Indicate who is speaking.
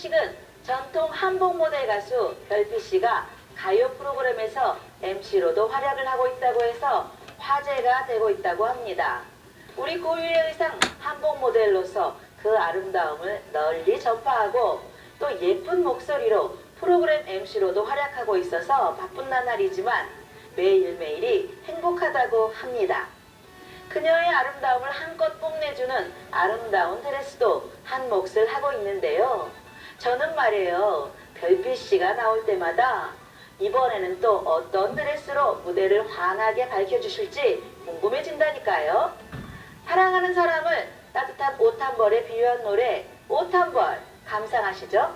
Speaker 1: 식은 전통 한복 모델 가수 별빛 씨가 가요 프로그램에서 MC로도 활약을 하고 있다고 해서 화제가 되고 있다고 합니다. 우리 고유의 의상 한복 모델로서 그 아름다움을 널리 전파하고 또 예쁜 목소리로 프로그램 MC로도 활약하고 있어서 바쁜 나날이지만 매일매일이 행복하다고 합니다. 그녀의 아름다움을 한껏 뽐내주는 아름다운 드레스도 한 몫을 하고 있는데요. 저는 말이에요. 별빛 씨가 나올 때마다 이번에는 또 어떤 드레스로 무대를 환하게 밝혀주실지 궁금해진다니까요. 사랑하는 사람을 따뜻한 옷 한 벌에 비유한 노래 옷 한 벌 감상하시죠?